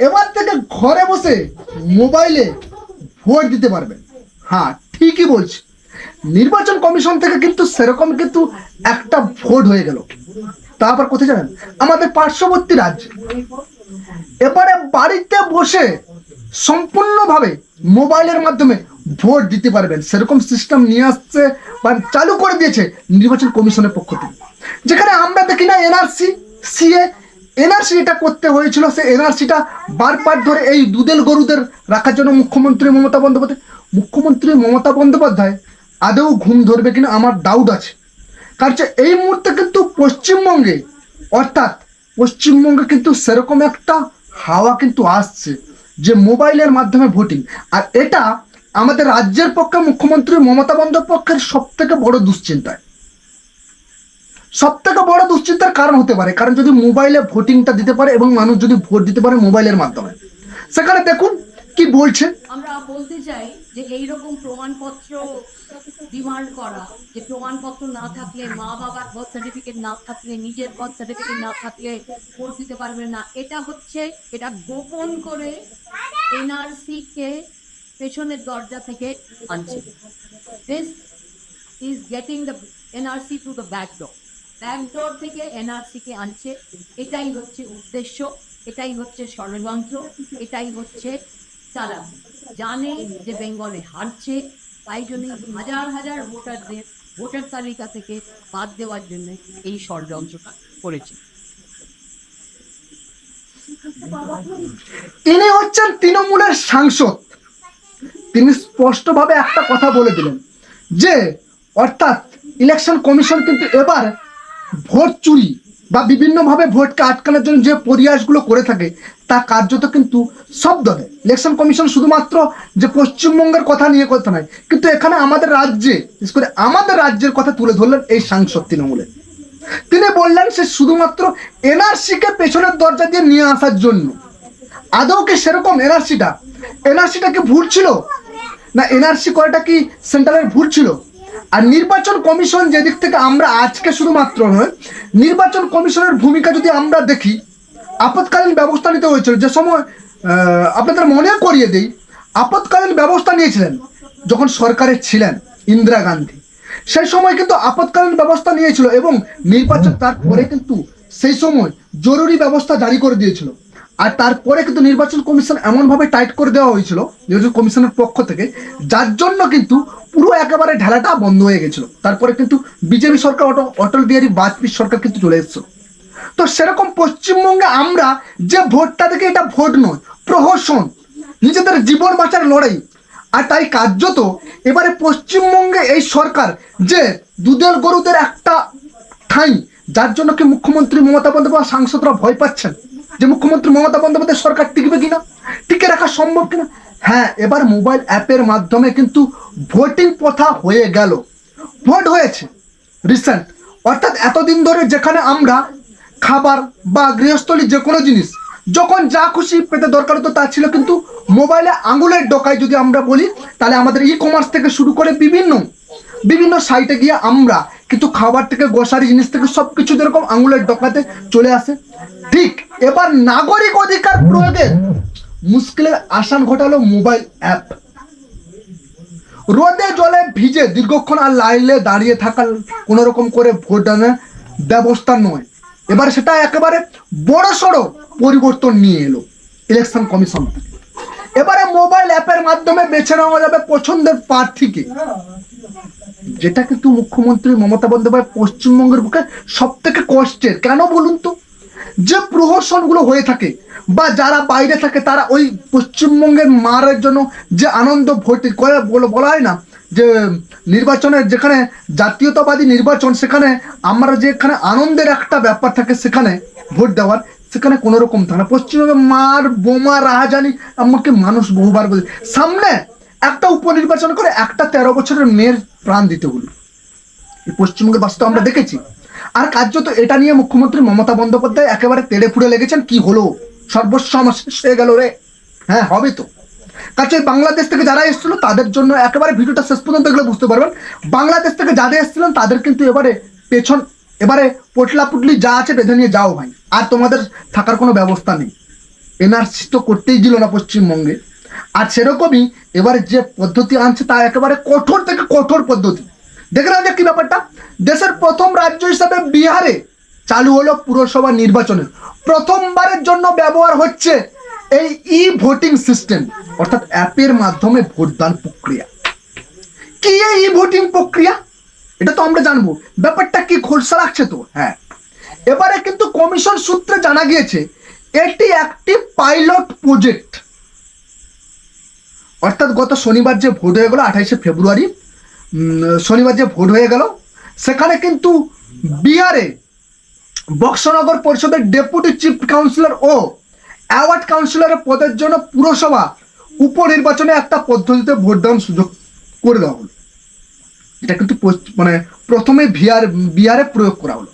এবার থেকে ঘরে বসে মোবাইলে ভোট দিতে পারবেন হ্যাঁ ঠিকই বলছি। নির্বাচন কমিশন থেকে কিন্তু সেরকম কিন্তু একটা ভোট হয়ে গেল। তারপর কোথায় জানেন? আমাদের পার্শ্ববর্তী রাজ্যে। এবারে বাড়িতে বসে সম্পূর্ণভাবে মোবাইলের মাধ্যমে ভোট দিতে পারবেন। সেরকম সিস্টেম নিয়ে আসছে বা চালু করে দিয়েছে নির্বাচন কমিশনের পক্ষ থেকে। যেখানে আমরা দেখি না এনআরসি সিএ এনআরসি এটা করতে হয়েছিল সে এনআরসিটা বারবার ধরে এই দুদেল গরুদের রাখার জন্য মুখ্যমন্ত্রী মমতা বন্দ্যোপাধ্যায়। মুখ্যমন্ত্রী মমতা বন্দ্যোপাধ্যায় আদৌ ঘুম ধরবে কিনা আমার ডাউট আছে। কারণ এই মুহূর্তে কিন্তু পশ্চিমবঙ্গে, অর্থাৎ পশ্চিমবঙ্গে কিন্তু সেরকম একটা হাওয়া কিন্তু আসছে যে মোবাইলের মাধ্যমে ভোটিং। আর এটা আমাদের রাজ্যের পক্ষে মুখ্যমন্ত্রী মমতা বন্দ্যোপাধ্যায়ের সব থেকে বড় দুশ্চিন্তায়। সব থেকে বড় দুশ্চিন্তার কারণ হতে পারে, কারণ যদি মোবাইলে ভোটিংটা দিতে পারে এবং মানুষ যদি ভোট দিতে পারে মোবাইলের মাধ্যমে। সেখানে দেখুন কি বলছে আমরা বলতে চাই যে এই রকম প্রমাণপত্র ডিমান্ড করা, যে প্রমাণপত্র না থাকলে মা বাবার বার্থ সার্টিফিকেট না থাকলে, নিজের বার্থ সার্টিফিকেট না থাকলে ভোট দিতে পারবে না। এটা হচ্ছে, এটা গোপন করে এনআরসি কে পেছনের দরজা থেকে আনছে। This is getting the NRC through the back door back door থেকে এনআরসি কে আনছে। এটাই হচ্ছে উদ্দেশ্য, এটাই হচ্ছে ষড়যন্ত্র, এটাই হচ্ছে তারা জানে যে বেঙ্গলে হারছে, তাই জন্য হাজার হাজার ভোটারদের ভোটার তালিকা থেকে বাদ দেওয়ার জন্য এই ষড়যন্ত্রটা করেছে। তিনি হচ্ছেন তৃণমূলের সাংসদ। তিনি স্পষ্টভাবে একটা কথা বলে দিলেন যে, অর্থাৎ ইলেকশন কমিশন কিন্তু এবার ভোট চুরি বা বিভিন্নভাবে ভোটকে আটকানোর জন্য যে প্রয়াসগুলো করে থাকে, তা কার্যত কিন্তু সব দলে। ইলেকশন কমিশন শুধুমাত্র যে পশ্চিমবঙ্গের কথা নিয়ে কথা নয়, কিন্তু এখানে আমাদের রাজ্যে, বিশেষ করে আমাদের রাজ্যের কথা তুলে ধরলেন এই সাংসদ তৃণমূলের তিনি বললেন সে শুধুমাত্র এনআরসিকে পেছনের দরজা দিয়ে নিয়ে আসার জন্য। আদৌ কি সেরকম এনআরসিটা? এনআরসিটা কি ভুল ছিল? না, এনআরসি করাটা কি সেন্ট্রালের ভুল ছিল? আর নির্বাচন কমিশন যেদিক থেকে আমরা আজকে শুধুমাত্র নয়, নির্বাচন কমিশনের ভূমিকা যদি আমরা দেখি, আপৎকালীন ব্যবস্থা নিতে হয়েছিল। যে সময় আপনাদের মনে করিয়ে দেই, আপৎকালীন ব্যবস্থা নিয়েছিলেন যখন সরকারে ছিলেন ইন্দিরা গান্ধী। সেই সময় কিন্তু আপৎকালীন ব্যবস্থা নিয়েছিল এবং নির্বাচন তারপরে কিন্তু সেই সময় জরুরি ব্যবস্থা জারি করে দিয়েছিল। আর তারপরে কিন্তু নির্বাচন কমিশন এমনভাবে টাইট করে দেওয়া হয়েছিল নির্বাচন কমিশনের পক্ষ থেকে, যার জন্য কিন্তু পুরো একেবারে ঢেলাটা বন্ধ হয়ে গেছিল। তারপরে কিন্তু বিজেপি সরকার অটল অটল বিহারী বাজপেয়ী সরকার কিন্তু চলে এসেছিল। তো সেরকম পশ্চিমবঙ্গে আমরা যে ভোটটা থেকে এটা ভোট নয়, প্রহসন, নিজেদের জীবন বাঁচার লড়াই। আর তাই কার্যত এবারে পশ্চিমবঙ্গে এই সরকার যে দুধের গরুদের একটা ঠাঁই, যার জন্য কি মুখ্যমন্ত্রী মমতা বন্দ্যোপাধ্যায় সাংসদরা ভয় পাচ্ছেন? যে মুখ্যমন্ত্রী মমতা বন্দ্যোপাধ্যায় সরকার টিকবে কিনা? টিকে রাখা সম্ভব কিনা? হ্যাঁ এবার মোবাইল অ্যাপের মাধ্যমে কিন্তু ভোটিং প্রথা হয়ে গেল। ভোট হয়েছে রিসেন্ট অর্থাৎ এতদিন ধরে যেখানে আমরা খাবার বা গৃহস্থলী যে কোনো জিনিস, যখন যা খুশি পেতে দরকার হতো তা ছিল কিন্তু মোবাইলে আঙুলের ডকায় যদি আমরা বলি, তাহলে আমাদের ই কমার্স থেকে শুরু করে বিভিন্ন বিভিন্ন সাইটে গিয়ে আমরা কিন্তু খাবার থেকে গোসারি জিনিস থেকে সব কিছু যেরকম আঙুলের ডকাতে চলে আসে, ঠিক এবার নাগরিক অধিকার প্রয়োগের মুশকিলের আসান ঘটালো মোবাইল অ্যাপ। রোদে জলে ভিজে দীর্ঘক্ষণ আর লাইনে দাঁড়িয়ে থাকার কোনো রকম করে ভোটদানের ব্যবস্থা নয়। এবার সেটা একেবারে বড় সড়ো পরিবর্তন নিয়ে এলো ইলেকশন কমিশন এবারে মোবাইল অ্যাপের মাধ্যমে বেছে নেওয়া যাবে পছন্দের প্রার্থীকে। যেটা কিন্তু মুখ্যমন্ত্রী মমতা বন্দ্যোপাধ্যায় পশ্চিমবঙ্গের বুকে সব থেকে কষ্টের। কেন বলুন তো? যে প্রহসনগুলো হয়ে থাকে বা যারা বাইরে থাকে তারা ওই পশ্চিমবঙ্গের মারের জন্য যে আনন্দ ভোট করে বলে- হয় না, যে নির্বাচনের যেখানে জাতীয়তাবাদী নির্বাচন সেখানে আমরা যেখানে আনন্দের একটা ব্যাপার থাকে সেখানে ভোট দেওয়ার, সেখানে কোনো রকম থাকে না। পশ্চিমবঙ্গে মার, বোমা, রাহাজানি আমাকে মানুষ বহুবার বলে। সামনে একটা উপনির্বাচন করে একটা তেরো বছরের মেয়ের প্রাণ দিতে হলো। পশ্চিমবঙ্গের বাস্তব আমরা দেখেছি। আর কার্যত এটা নিয়ে মুখ্যমন্ত্রী মমতা বন্দ্যোপাধ্যায় একেবারে তেড়ে ফুড়ে লেগেছেন, কি হলো? সর্বস্ব আমার হয়ে গেল রে। হ্যাঁ হবে তো। কাছে বাংলাদেশ থেকে যারা এসেছিল, তাদের জন্য একেবারে ভিডিওটা শেষ পর্যন্ত এগুলো বুঝতে পারবেন। বাংলাদেশ থেকে যাদের এসেছিলেন, তাদের কিন্তু এবারে পেছন, এবারে পটলা পুটলি যা আছে বেঁধে নিয়ে যাও ভাই। আর তোমাদের থাকার কোনো ব্যবস্থা নেই। এনআরসি তো করতেই দিল না পশ্চিমবঙ্গে। আর সেরকমই এবারে যে পদ্ধতি আনছে, তা একেবারে কঠোর থেকে কঠোর পদ্ধতি। দেখে নাও যে কি ব্যাপারটা। দেশের প্রথম রাজ্য হিসাবে বিহারে চালু হলো পুরসভা নির্বাচনে প্রথমবারের জন্য ব্যবহার হচ্ছে এই ই ভোটিং সিস্টেম অর্থাৎ অ্যাপের মাধ্যমে ভোটদান প্রক্রিয়া। কি এই ই ভোটিং প্রক্রিয়া? এটা তো আমরা জানব। ব্যাপারটা কি খোলসা লাগছে তো? হ্যাঁ। এবারে কিন্তু কমিশন সূত্রে জানা গিয়েছে, এটি একটি পাইলট প্রজেক্ট। অর্থাৎ গত শনিবার যে ভোট হয়ে গেল, আঠাইশে ফেব্রুয়ারি শনিবার যে ভোট হয়ে গেল, সেখানে কিন্তু বিহারে বক্সনগর পরিষদের ডেপুটি চিফ কাউন্সিলর ও অ্যাওয়ার্ড কাউন্সিলরের পদের জন্য পুরসভা উপনির্বাচনে একটা পদ্ধতিতে ভোট দেওয়ার সুযোগ করে দেওয়া হলো। এটা কিন্তু মানে প্রথমে বিহার, বিহারে প্রয়োগ করা হলো।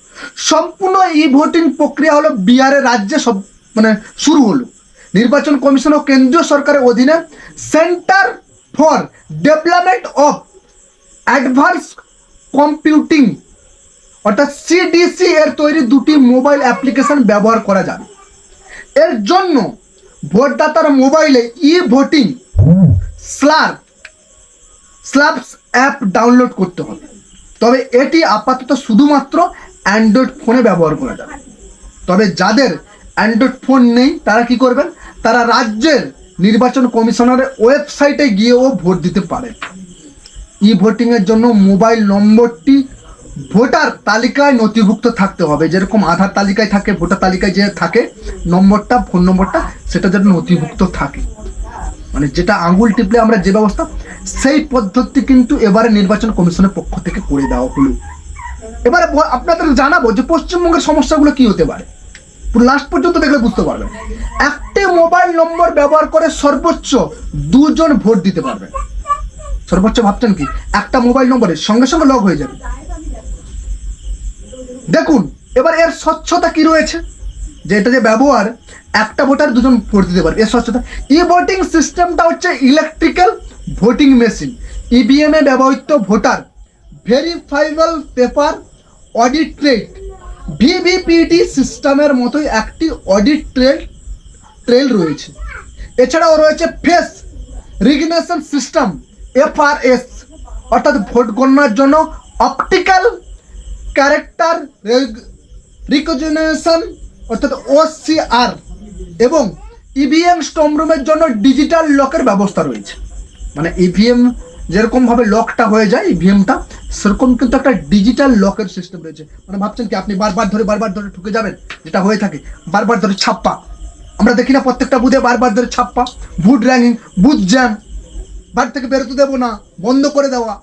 সম্পূর্ণ ই ভোটিং প্রক্রিয়া হলো বিহারের রাজ্যে সব মানে শুরু হলো। নির্বাচন কমিশন ও কেন্দ্রীয় সরকারের অধীনে centre for development of advance computing, অর্থাৎ সিডিসি এর তৈরি দুটি মোবাইল অ্যাপ্লিকেশন ব্যবহার করা যাবে। এর জন্য ভোটদাতার মোবাইলে ই ভোটিং স্লার স্ল্যাবস অ্যাপ ডাউনলোড করতে হবে। তবে এটি আপাতত শুধুমাত্র অ্যান্ড্রয়েড ফোনে ব্যবহার করা যাবে। তবে যাদের অ্যান্ড্রয়েড ফোন নেই, তারা কি করবেন? তারা রাজ্যের নির্বাচন কমিশনারের ওয়েবসাইটে গিয়েও ভোট দিতে পারে ই ভোটিংয়ের জন্য মোবাইল নম্বরটি ভোটার তালিকায় নথিভুক্ত থাকতে হবে। যেরকম আধার তালিকায় থাকে, ভোটার তালিকায় যে থাকে, নম্বরটা ফোন নম্বরটা, সেটা যেন নথিভুক্ত থাকে। মানে যেটা আঙ্গুল টিপলে আমরা যে ব্যবস্থা, সেই পদ্ধতি কিন্তু এবারে নির্বাচন কমিশনের পক্ষ থেকে করে দেওয়া হলো। এবারে আপনাদের জানাব যে পশ্চিমবঙ্গের সমস্যাগুলো কি হতে পারে। লাস্ট পর্যন্ত দেখলে বুঝতে পারবেন। একটি মোবাইল নম্বর ব্যবহার করে সর্বোচ্চ দুজন ভোট দিতে পারবে সর্বোচ্চ ভাবছেন কি? একটা মোবাইল নম্বরে সঙ্গে সঙ্গে লগ হয়ে যাবে। দেখুন, এবার এর স্বচ্ছতা কি রয়েছে? যে এটা যে ব্যবহার, একটা ভোটার দুজন ভোট দিতে পারবে এর স্বচ্ছতা। ই ভোটিং সিস্টেমটা হচ্ছে ইলেকট্রিক্যাল ভোটিং মেশিন ইভিএম এ ব্যবহৃত voter verifiable paper audit trade VVPAT সিস্টেমের মতোই একটি অডিট ট্রেড ট্রেল রয়েছে। এছাড়াও রয়েছে ফেস রিগনেশন সিস্টেম এফআরএস, অর্থাৎ ভোট গণনার জন্য অপটিক্যাল ক্যারেক্টার রিকগনিশন অর্থাৎ ওসিআর এবং ইভিএম স্ট্রংরুমের জন্য ডিজিটাল লকের ব্যবস্থা রয়েছে। মানে ইভিএম যেরকমভাবে লকটা হয়ে যায় ইভিএমটা সেরকম কিন্তু একটা ডিজিটাল লকের সিস্টেম রয়েছে। মানে ভাবছেন কি, আপনি বারবার ধরে বারবার ধরে ঠুকে যাবেন? যেটা হয়ে থাকে, বারবার ধরে ছাপ্পা। আমরা দেখি না প্রত্যেকটা বুধে বারবার ধরে ছাপ্পা। বুথ র্যাঙ্গিং বুথ জ্যাম বাড়ি থেকে বেরোতে দেবো না, বন্ধ করে দেওয়া।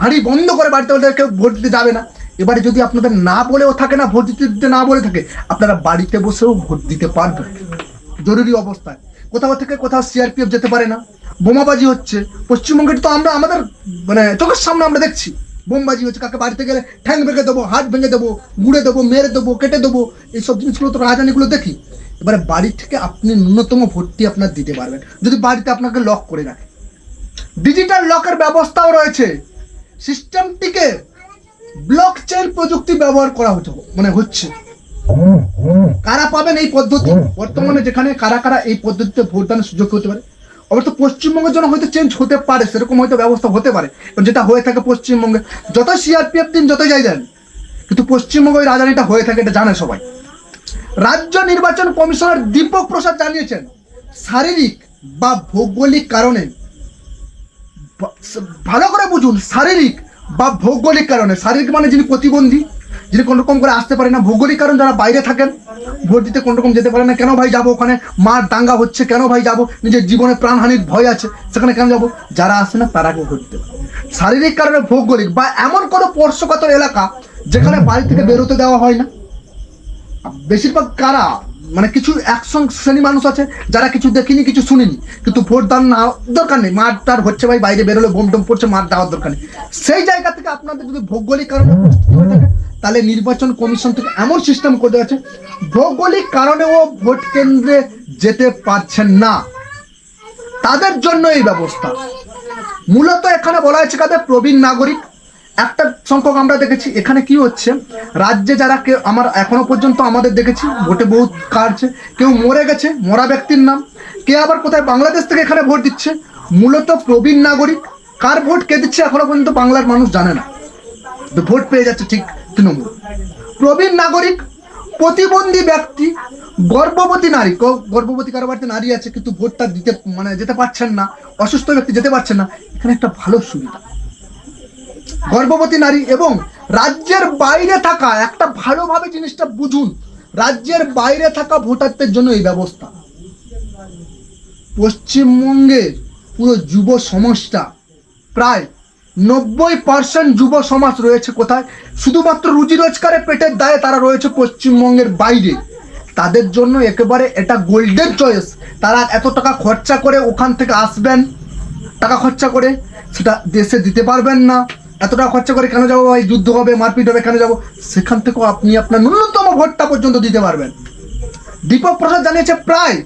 হাঁড়ি বন্ধ করে বাড়িতে বলতে কেউ ভোট দিতে যাবে না। এবারে যদি আপনাদের না বলেও থাকে না, ভোট দিতে দিতে না বলে থাকে, আপনারা বাড়িতে বসেও ভোট দিতে পারবেন। জরুরি অবস্থায়। কোথাও থেকে কোথাও সিআরপিএফ যেতে পারে না। বোমাবাজি হচ্ছে। পশ্চিমবঙ্গে তো আমরা আমাদের মানে চোখের সামনে আমরা দেখছি। বোমবাজি হচ্ছে, কাকে বাড়িতে গেলে ঠ্যাং ভেঙে দেবো, হাত ভেঙে দেবো গুঁড়ে দেবো, মেরে দেবো, কেটে দেবো, এইসব জিনিসগুলো তো রাজধানীগুলো দেখি। এবারে বাড়ি থেকে আপনি ন্যূনতম ভোটটি আপনার দিতে পারবেন। যদি বাড়িতে আপনাকে লক করে রাখে ডিজিটাল লকের ব্যবস্থাও রয়েছে। সিস্টেমটিকে ব্লক চেইন প্রযুক্তি ব্যবহার করা হতো মানে হচ্ছে। কারা পাবেন এই পদ্ধতি? বর্তমানে যেখানে কারা কারা এই পদ্ধতিতে ভোটদানের সুযোগ হতে পারে? অবশ্য পশ্চিমবঙ্গের জন্য হয়তো চেঞ্জ হতে পারে, সেরকম হয়তো ব্যবস্থা হতে পারে। যেটা হয়ে থাকে পশ্চিমবঙ্গে যত সিআরপিএফ দিন যত যাই যান কিন্তু পশ্চিমবঙ্গে রাজধানীটা হয়ে থাকে, এটা জানে সবাই। রাজ্য নির্বাচন কমিশনার দীপক প্রসাদ জানিয়েছেন, শারীরিক বা ভৌগোলিক কারণে ভালো করে বুঝুন, শারীরিক বা ভৌগোলিক কারণে। শারীরিক মানে যিনি প্রতিবন্ধী, যিনি কোনো রকম করে আসতে পারে না। ভৌগোলিক কারণ যারা বাইরে থাকেন, ভোট দিতে কোনো রকম যেতে পারে না। কেন ভাই যাব ওখানে? মার দাঙ্গা হচ্ছে, কেন ভাই যাব? নিজের জীবনে প্রাণহানির ভয় আছে, সেখানে কেন যাব? যারা আসে না, তারা কেউ ভোট দিতে শারীরিক কারণে ভৌগোলিক বা এমন কোনো স্পর্শকাতর এলাকা যেখানে বাড়ি থেকে বেরোতে দেওয়া হয় না। বেশিরভাগ কারা? মানে কিছু একসঙ্গ শ্রেণি মানুষ আছে, যারা কিছু দেখিনি, কিছু শুনিনি। কিন্তু ভোট দান না দরকার নেই। মার টার হচ্ছে ভাই, বাইরে বেরোলে বোম টোম পড়ছে মার দেওয়ার দরকার নেই। সেই জায়গা থেকে আপনাদের যদি ভৌগোলিক কারণে তাহলে নির্বাচন কমিশন থেকে এমন সিস্টেম করে দেওয়া আছে ভৌগোলিক কারণেও ভোট কেন্দ্রে যেতে পারছেন না। তাদের জন্য এই ব্যবস্থা। মূলত এখানে বলা হয়েছে কাদের? প্রবীণ নাগরিক। একটা সংখ্যক আমরা দেখেছি, এখানে কি হচ্ছে? রাজ্যে যারা কেউ আমার এখনও পর্যন্ত আমাদের দেখেছি, ভোটে বহুত কাটছে, কেউ মরে গেছে, মরা ব্যক্তির নাম। কে আবার কোথায় বাংলাদেশ থেকে এখানে ভোট দিচ্ছে? মূলত প্রবীণ নাগরিক। কার ভোট কে দিচ্ছে এখনও পর্যন্ত বাংলার মানুষ জানে না। ভোট পেয়ে যাচ্ছে ঠিক তৃণমূল। প্রবীণ নাগরিক, প্রতিবন্ধী ব্যক্তি, গর্ভবতী নারী গর্ভবতী কারও বাড়িতে নারী আছে, কিন্তু ভোটটা দিতে মানে যেতে পারছেন না, অসুস্থ ব্যক্তি যেতে পারছেন না, এখানে একটা ভালো সুবিধা। গর্ভবতী নারী এবং রাজ্যের বাইরে থাকা, একটা ভালোভাবে জিনিসটা বুঝুন, রাজ্যের বাইরে থাকা ভোটারদের জন্য এই ব্যবস্থা। পশ্চিমবঙ্গের পুরো যুব সমাজটা, প্রায় নব্বই পার্সেন্ট যুব সমাজ রয়েছে কোথায়? শুধুমাত্র রুজি রোজগারে পেটের দায়ে তারা রয়েছে পশ্চিমবঙ্গের বাইরে। তাদের জন্য একেবারে এটা গোল্ডেন চয়েস। তারা এত টাকা খরচা করে ওখান থেকে আসবেন। টাকা খরচা করে সেটা দেশে দিতে পারবেন না। এত টাকা খরচা করে কেন যাব? ভাই যুদ্ধ হবে, মারপিট হবে, কেন যাব? সেখান থেকেও আপনি আপনার ন্যূনতম ভোটটা পর্যন্ত দিতে পারবেন। দীপক প্রসাদ জানিয়েছে প্রায়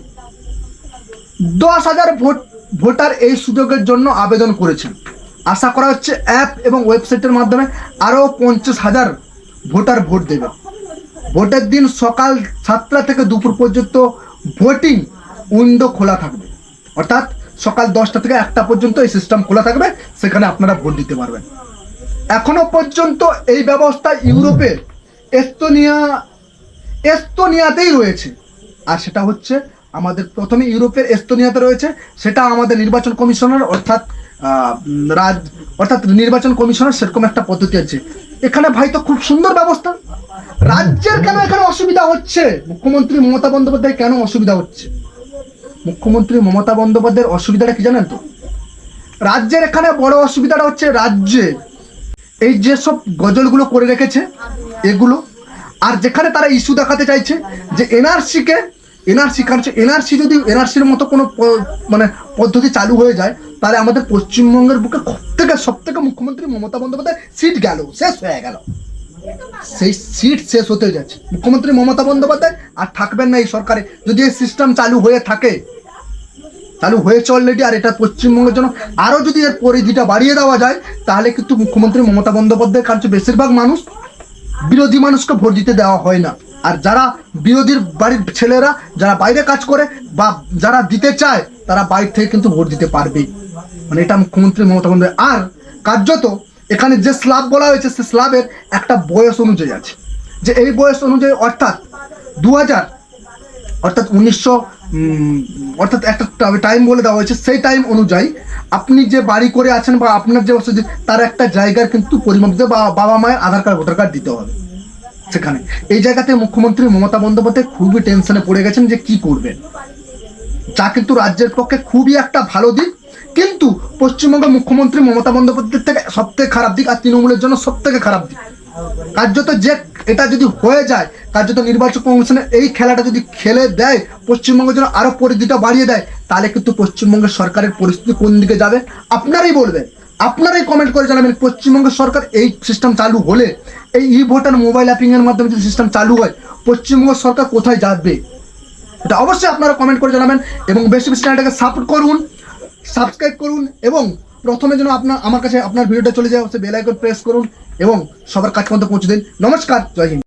দশ হাজার ভোট, ভোটার এই সুযোগের জন্য আবেদন করেছেন। আশা করা হচ্ছে অ্যাপ এবং ওয়েবসাইটের মাধ্যমে আরও পঞ্চাশ হাজার ভোটার ভোট দেবে। ভোটের দিন সকাল সাতটা থেকে দুপুর পর্যন্ত ভোটিং উইন্ডো খোলা থাকবে। অর্থাৎ সকাল দশটা থেকে একটা পর্যন্ত এই সিস্টেম খোলা থাকবে, সেখানে আপনারা ভোট দিতে পারবেন। এখনও পর্যন্ত এই ব্যবস্থা ইউরোপের এস্তোনিয়া, এস্তোনিয়াতেই রয়েছে। আর সেটা হচ্ছে আমাদের প্রথমে ইউরোপের এস্তোনিয়াতে রয়েছে, সেটা আমাদের নির্বাচন কমিশনার অর্থাৎ রাজ, অর্থাৎ নির্বাচন কমিশনার সেরকম একটা পদ্ধতি আছে। এখানে ভাই তো খুব সুন্দর ব্যবস্থা। রাজ্যের কেন এখানে অসুবিধা হচ্ছে? মুখ্যমন্ত্রী মমতা বন্দ্যোপাধ্যায় কেন অসুবিধা হচ্ছে? মুখ্যমন্ত্রী মমতা বন্দ্যোপাধ্যায়ের অসুবিধাটা কি জানেন তো? রাজ্যের এখানে বড় অসুবিধাটা হচ্ছে রাজ্যে এই যে সব গজলগুলো করে রেখেছে, এগুলো। আর যেখানে তারা ইস্যু দেখাতে চাইছে যে এনআরসিকে, এনআরসি কারণ এনআরসি যদি এনআরসির মতো কোনো মানে পদ্ধতি চালু হয়ে যায়, তাহলে আমাদের পশ্চিমবঙ্গের বুকে থেকে সব থেকে মুখ্যমন্ত্রী মমতা বন্দ্যোপাধ্যায় সিট গেল, শেষ হয়ে গেল। সেই সিট শেষ হতে যাচ্ছে। মুখ্যমন্ত্রী মমতা বন্দ্যোপাধ্যায় আর থাকবেন না এই সরকারে। যদি এই সিস্টেম চালু হয়ে থাকে চালু হয়েছে অলরেডি আর এটা পশ্চিমবঙ্গের জন্য। আরও যদি এর পরিধিটা বাড়িয়ে দেওয়া যায়, তাহলে কিন্তু মুখ্যমন্ত্রী মমতা বন্দ্যোপাধ্যায়ের কাছে বেশিরভাগ মানুষ বিরোধী মানুষকে ভোট দিতে দেওয়া হয় না। আর যারা বিরোধীর বাড়ির ছেলেরা, যারা বাইরে কাজ করে বা যারা দিতে চায়, তারা বাইরে থেকে কিন্তু ভোট দিতে পারবে। মানে এটা মুখ্যমন্ত্রী মমতা বন্দ্যোপাধ্যায়। আর কার্যত এখানে যে স্ল্যাব বলা হয়েছে, সে স্ল্যাবের একটা বয়স অনুযায়ী আছে। যে এই বয়স অনুযায়ী অর্থাৎ দু হাজার অর্থাৎ উনিশশো অর্থাৎ একটা টাইম বলে দেওয়া হয়েছে, সেই টাইম অনুযায়ী আপনি যে বাড়ি করে আছেন বা আপনার যে বসতি তার একটা জায়গার কিন্তু পরিমাপ দিতে বা বাবা মায়ের আধার কার্ড ভোটার কার্ড দিতে হবে সেখানে। এই জায়গাতে মুখ্যমন্ত্রী মমতা বন্দ্যোপাধ্যায় খুবই টেনশনে পড়ে গেছেন যে কি করবেন। যা কিন্তু রাজ্যের পক্ষে খুবই একটা ভালো দিক, কিন্তু পশ্চিমবঙ্গের মুখ্যমন্ত্রী মমতা বন্দ্যোপাধ্যায়ের থেকে সব থেকে খারাপ দিক আর তৃণমূলের জন্য সব থেকে খারাপ দিক। কার্যত যে এটা যদি হয়ে যায়, কার্যত নির্বাচন কমিশনের এই খেলাটা যদি খেলে দেয় পশ্চিমবঙ্গের জন্য আরও পরিধিটা বাড়িয়ে দেয়, তাহলে কিন্তু পশ্চিমবঙ্গের সরকারের পরিস্থিতি কোন দিকে যাবে? আপনারাই বলবেন। আপনারাই কমেন্ট করে জানাবেন পশ্চিমবঙ্গের সরকার এই সিস্টেম চালু হলে, এই ই ভোটার মোবাইল অ্যাপিং এর মাধ্যমে যদি সিস্টেম চালু হয়, পশ্চিমবঙ্গ সরকার কোথায় যাবে? এটা অবশ্যই আপনারা কমেন্ট করে জানাবেন এবং বেশি বেশি চ্যানেলটাকে সাপোর্ট করুন সাবস্ক্রাইব করুন এবং প্রথমে যেন আপনার, আমার কাছে আপনার ভিডিওটা চলে যায় বেল আইকন প্রেস করুন। এবং সবার কাছে পর্যন্ত পৌঁছে দিন। নমস্কার জয় হিন্দ।